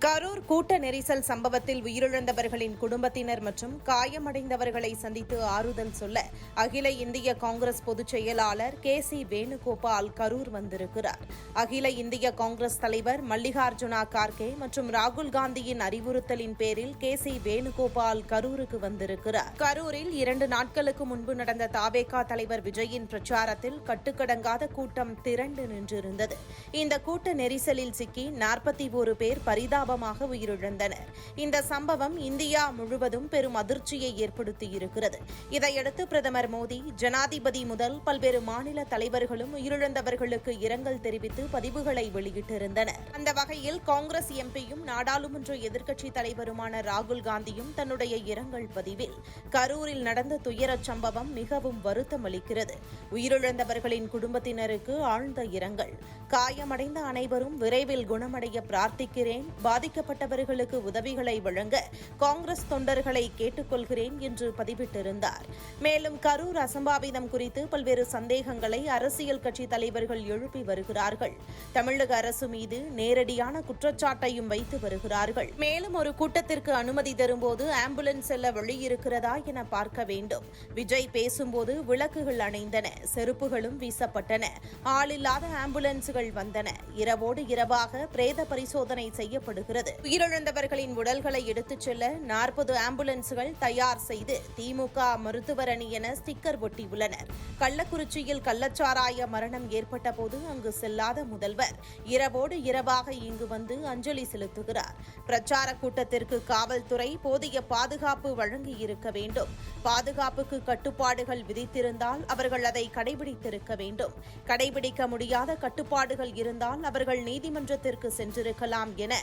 கரூர் கூட்ட நெரிசல் சம்பவத்தில் உயிரிழந்தவர்களின் குடும்பத்தினர் மற்றும் காயமடைந்தவர்களை சந்தித்து ஆறுதல் சொல்ல அகில இந்திய காங்கிரஸ் பொதுச் செயலாளர் கே சி வேணுகோபால் கரூர் வந்திருக்கிறார். அகில இந்திய காங்கிரஸ் தலைவர் மல்லிகார்ஜுனா கார்கே மற்றும் ராகுல் காந்தியின் அறிவுறுத்தலின் பேரில் கே சி வேணுகோபால் கரூருக்கு வந்திருக்கிறார். கரூரில் இரண்டு நாட்களுக்கு முன்பு நடந்த தாவேகா தலைவர் விஜயின் பிரச்சாரத்தில் கட்டுக்கடங்காத கூட்டம் திரண்டு நின்றிருந்தது. இந்த கூட்ட நெரிசலில் சிக்கி நாற்பத்தி ஒரு பேர் பரிதாபமாக உயிரிழந்தனர் இந்த சம்பவம் இந்தியா முழுவதும் பெரும் அதிர்ச்சியை ஏற்படுத்தியிருக்கிறது. இதையடுத்து பிரதமர் மோடி ஜனாதிபதி முதல் பல்வேறு மாநில தலைவர்களும் உயிரிழந்தவர்களுக்கு இரங்கல் தெரிவித்து பதிவுகளை வெளியிட்டிருந்தனர். அந்த வகையில் காங்கிரஸ் எம்பியும் நாடாளுமன்ற எதிர்க்கட்சித் தலைவருமான ராகுல் காந்தியும் தன்னுடைய இரங்கல் பதிவில் கரூரில் நடந்த துயரச் சம்பவம் மிகவும் வருத்தமளிக்கிறது உயிரிழந்தவர்களின் குடும்பத்தினருக்கு ஆழ்ந்த இரங்கல். காயமடைந்த அனைவரும் விரைவில் குணமடைய பிரார்த்திக்கிறேன். பாதிக்கப்பட்டவர்களுக்கு உதவிகளை வழங்க காங்கிரஸ் தொண்டர்களை கேட்டுக்கொள்கிறேன் என்று பதிவிட்டிருந்தார். மேலும் கரூர் அசம்பாவிதம் குறித்து பல்வேறு சந்தேகங்களை அரசியல் கட்சி தலைவர்கள் எழுப்பி வருகிறார்கள். தமிழக அரசு மீது நேரடியான குற்றச்சாட்டையும் வைத்து வருகிறார்கள். மேலும் ஒரு கூட்டத்திற்கு அனுமதி தரும்போது ஆம்புலன்ஸ் செல்ல வழி இருக்கிறதா என பார்க்க வேண்டும். விஜய் பேசும்போது விளக்குகள் அணைந்தன செருப்புகளும் வீசப்பட்டன. ஆளில்லாத ஆம்புலன்ஸ்கள் வந்தன. இரவோடு இரவாக பிரேத பரிசோதனை செய்யப்படுகிறது. உயிரிழந்தவர்களின் உடல்களை எடுத்துச் செல்ல நாற்பது ஆம்புலன்ஸ்கள் தயார் செய்து திமுக மருத்துவர் அணி என ஸ்டிக்கர் ஒட்டியுள்ளனர். கள்ளக்குறிச்சியில் கள்ளச்சாராய மரணம் ஏற்பட்ட போது அங்கு செல்லாத முதல்வர் இரவோடு இரவாக இங்கு வந்து அஞ்சலி செலுத்துகிறார். பிரச்சார கூட்டத்திற்கு காவல்துறை போதிய பாதுகாப்பு வழங்கி இருக்க வேண்டும். பாதுகாப்புக்கு கட்டுப்பாடுகள் விதித்திருந்தால் அவர்கள் அதை கடைபிடித்திருக்க வேண்டும். கடைபிடிக்க முடியாத கட்டுப்பாடுகள் இருந்தால் அவர்கள் நீதிமன்றத்திற்கு சென்றிருக்கலாம் என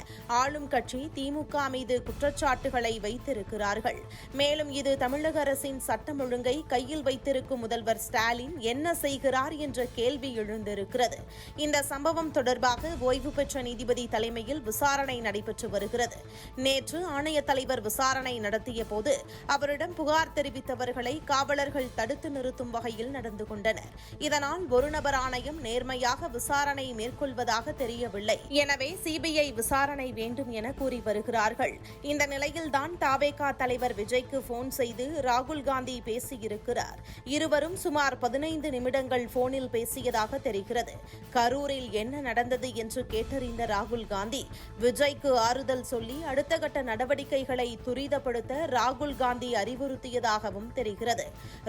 ஆளும் கட்சி திமுக மீது குற்றச்சாட்டுகளை வைத்திருக்கிறார்கள். மேலும் இது தமிழக அரசின் சட்டம் ஒழுங்கை கையில் வைத்திருக்கும் முதல்வர் ஸ்டாலின் என்ன செய்கிறார் என்ற கேள்வி எழுந்திருக்கிறது. இந்த சம்பவம் தொடர்பாக ஓய்வு பெற்ற நீதிபதி தலைமையில் விசாரணை நடைபெற்று வருகிறது. நேற்று ஆணைய தலைவர் விசாரணை நடத்திய போது அவரிடம் புகார் தெரிவித்தவர்களை காவலர்கள் தடுத்து நிறுத்தும் வகையில் நடந்து கொண்டனர். இதனால் ஒரு நபர் ஆணையம் நேர்மையாக விசாரணை மேற்கொள்வதாக தெரியவில்லை. எனவே சிபிஐ விசாரணை வேண்டும் என கூறி வருகிறார்கள். இந்த நிலையில்தான் தாவேகா தலைவர் விஜய்க்கு போன் செய்து ராகுல் காந்தி பேசியிருக்கிறார். இருவரும் சுமார் பதினைந்து நிமிடங்கள் போனில் பேசியதாக தெரிகிறது. கரூரில் என்ன நடந்தது என்று கேட்டறிந்த ராகுல் காந்தி விஜய்க்கு ஆறுதல் சொல்லி அடுத்த கட்ட நடவடிக்கைகளை துரிதப்படுத்த ராகுல் காந்தி அறிவுறுத்தியதாகவும் தெரிகிறது.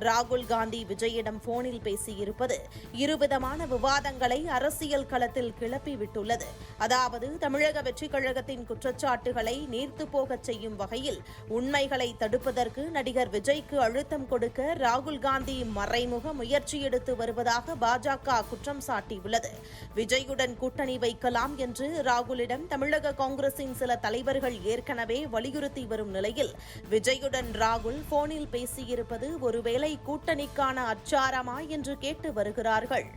ராகுல் காந்தி விஜயிடம் போனில் பேசியிருப்பது இருவிதமான விவாதங்களை அரசியல் களத்தில் கிளப்பிவிட்டுள்ளது. அதாவது தமிழக வெற்றிக் கழகத்தின் குற்றச்சாட்டுகளை நீர்த்து போகச் செய்யும் வகையில் உண்மைகளை தடுப்பதற்கு நடிகர் விஜய்க்கு அழுத்தம் கொடுக்க ராகுல் காந்தி மறைமுக முயற்சி எடுத்து வருவதாக பாஜக குற்றம் சாட்டியுள்ளது. விஜயுடன் கூட்டணி வைக்கலாம் என்று ராகுலிடம் தமிழக காங்கிரசின் சில தலைவர்கள் ஏற்கனவே வலியுறுத்தி வரும் நிலையில் விஜயுடன் ராகுல் போனில் பேசியிருப்பது ஒருவேளை கூட்டணிக்கான அச்சாரமா என்று கேட்டு வருகிறார்கள்.